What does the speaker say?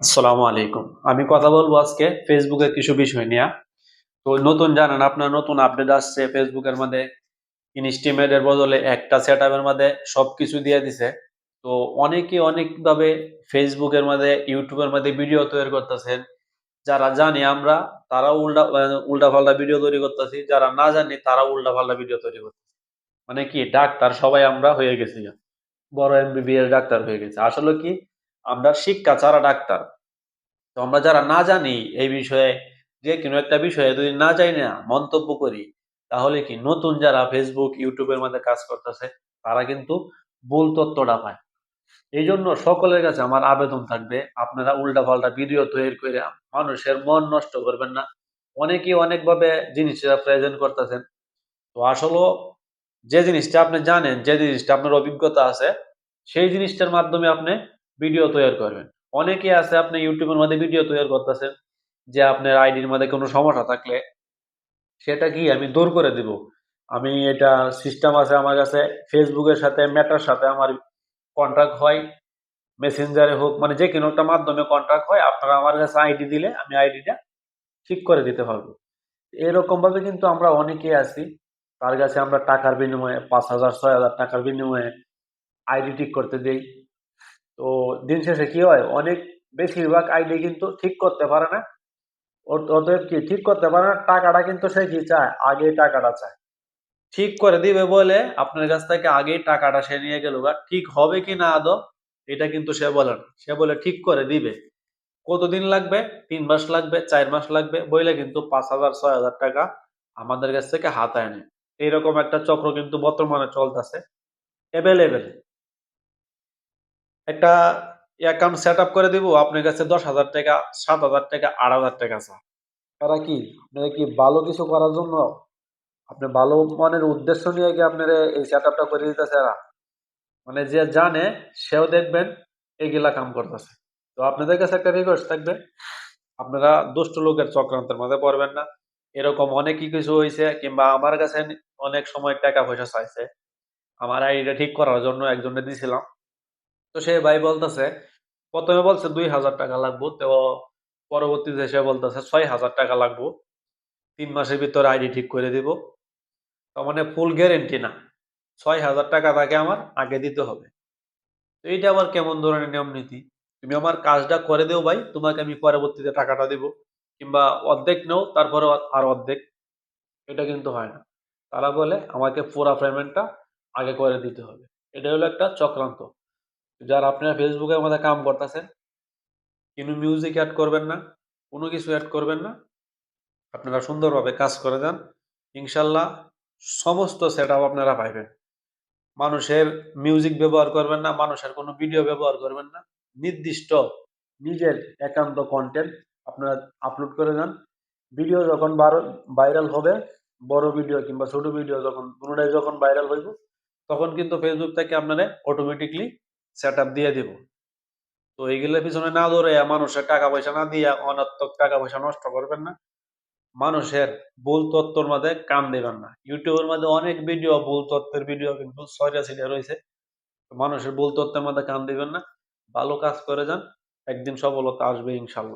আসসালামু আলাইকুম। আমি কথা বলব আজকে ফেসবুকের কিছু বিষয় নিয়ে। তো নতুন জানেন, আপনার নতুন আপডেট আসছে ফেসবুকের মধ্যে। ইনস্টিমেটের বদলে একটা সেট আপের মধ্যে সবকিছু দিয়ে দিছে। তো অনেকে অনেকভাবে ফেসবুকের মধ্যে, ইউটিউবের মধ্যে ভিডিও তৈরি করতেছেন। যারা জানি আমরা তারা উল্টা উল্টা পাল্টা ভিডিও তৈরি করতেছি। যারা না জানি তারা উল্টা পাল্টা ভিডিও তৈরি করতেছে। মানে কি, ডাক্তার সবাই আমরা হয়ে গেছি। বড় এমবিবিএস ডাক্তার হয়ে গেছে। আসলে কি আমরা শিক্ষা ছাড়া ডাক্তার। তো আমরা যারা না জানি এই বিষয়ে, যে কোনো একটা বিষয়ে যদি না যাই না, মন্তব্য করি, তাহলে কি নতুন যারা ফেসবুক ইউটিউবের মধ্যে কাজ করতেছে, তারা কিন্তু ভুল তথ্যটা পায়। এই জন্য সকলের কাছে আমার আবেদন থাকবে, আপনারা উল্টা পাল্টা ভিডিও তৈরি করে মানুষের মন নষ্ট করবেন না। অনেকেই অনেকভাবে জিনিসটা প্রেজেন্ট করতেছেন। তো আসলে যে জিনিসটা আপনি জানেন, যে জিনিসটা আপনার অভিজ্ঞতা আছে, সেই জিনিসটার মাধ্যমে আপনি ভিডিও তৈরি করবেন। অনেকে আছে, আপনি ইউটিউবের মধ্যে ভিডিও তৈরি করতেছেন, যে আপনার আইডির মধ্যে কোনো সমস্যা থাকলে সেটা কি আমি দূর করে দিব? আমি এটা সিস্টেম আছে আমার কাছে ফেসবুকের সাথে মেটার সাথে আমার কন্ট্যাক্ট হয় মেসেঞ্জারে হোক মানে যে কোনো একটা মাধ্যমে কন্ট্যাক্ট হয়, আপনারা আমার কাছে আইডি দিলে আমি আইডিটা ঠিক করে দিতে পারব। এরকম ভাবে কিন্তু আমরা অনেকে আছি, তার কাছে আমরা টাকার বিনিময়ে পাঁচ হাজার, ছয় হাজার টাকার বিনিময়ে আইডি ঠিক করতে দেই। তো দিন শেষে কি হয়? অনেক বেশিরভাগ আইডি কিন্তু ঠিক করতে পারে না। অতএব কি ঠিক করতে পারে না? টাকাটা কিন্তু সে কি চায়? আগে টাকাটা চায়। ঠিক করে দিবে বলে আপনার কাছ থেকে আগেই টাকাটা সে নিয়ে গেল বা ঠিক হবে কি না আদৌ, এটা কিন্তু সে বলে না। সে বলে ঠিক করে দিবে। কতদিন লাগবে? তিন মাস লাগবে, চার মাস লাগবে, বইলে কিন্তু পাঁচ হাজার, ছয় হাজার টাকা আমাদের কাছ থেকে হাতায় নেয়। এইরকম একটা চক্র কিন্তু বর্তমানে চলতেছে। অ্যাভেলেবেল একটা অ্যাকাউন্ট সেট আপ করে দিব, আপনার কাছে দশ হাজার টাকা, সাত হাজার টাকা, আট হাজার টাকা চা তারা কি? আপনারা কি ভালো কিছু করার জন্য? আপনি ভালো মনের উদ্দেশ্য নিয়ে কি আপনার এই সেট আপটা করে দিতেছে এরা? মানে যে জানে, সেও দেখবেন এগুলা কাম করতেছে। তো আপনাদের কাছে একটা রিকোয়েস্ট থাকবে, আপনারা দুষ্ট লোকের চক্রান্তের মধ্যে পড়বেন না। এরকম অনেকই কিছু হয়েছে কিংবা আমার কাছে অনেক সময় টাকা পয়সা চাইছে। আমার আইডিটা ঠিক করার জন্য একজনে দিছিলাম। তো সে ভাই বলতেছে, প্রথমে বলছে দুই হাজার টাকা লাগবো, তো পরবর্তীতে সে বলতেছে ছয় হাজার টাকা লাগবো। তিন মাসের ভিতরে আইডি ঠিক করে দিব। তার মানে ফুল গ্যারেন্টি না। ছয় হাজার টাকা তাকে আমার আগে দিতে হবে। তো এইটা আবার কেমন ধরনের নিয়ম নীতি? তুমি আমার কাজটা করে দেও ভাই, তোমাকে আমি পরবর্তীতে টাকাটা দিব। কিংবা অর্ধেক নেও তারপরে আর অর্ধেক। এটা কিন্তু হয় না। তারা বলে আমাকে পুরা পেমেন্টটা আগে করে দিতে হবে। এটা হলো একটা চক্রান্ত। যারা আপনারা ফেসবুকের মধ্যে কাম করতেছেন কোনো মিউজিক অ্যাড করবেন না, কোনো কিছু অ্যাড করবেন না, আপনারা সুন্দরভাবে কাজ করে যান, ইনশাল্লাহ সমস্ত সেট আপনারা পাইবেন। মানুষের মিউজিক ব্যবহার করবেন না, মানুষের কোনো ভিডিও ব্যবহার করবেন না, নির্দিষ্ট নিজের একান্ত কন্টেন্ট আপনারা আপলোড করে যান। ভিডিও যখন ভাইরাল হবে, বড় ভিডিও কিংবা ছোট ভিডিও যখন, পুনরায় যখন ভাইরাল হইব, তখন কিন্তু ফেসবুক থেকে আপনারা অটোমেটিকলি সেট দিয়ে দিব। তো এইগুলোর পিছনে না ধরে মানুষের টাকা পয়সা না দিয়ে অনাত্মক টাকা পয়সা নষ্ট করবেন না। মানুষের ভুল তত্ত্বর মধ্যে কান দেবেন না। ইউটিউবের মধ্যে অনেক ভিডিও ভুল তত্ত্বের ভিডিও কিন্তু সিরিয়া রয়েছে। মানুষের ভুল তত্ত্বের মধ্যে কান দিবেন না। ভালো কাজ করে যান। একদিন সফলতা আসবে ইনশাল্লাহ।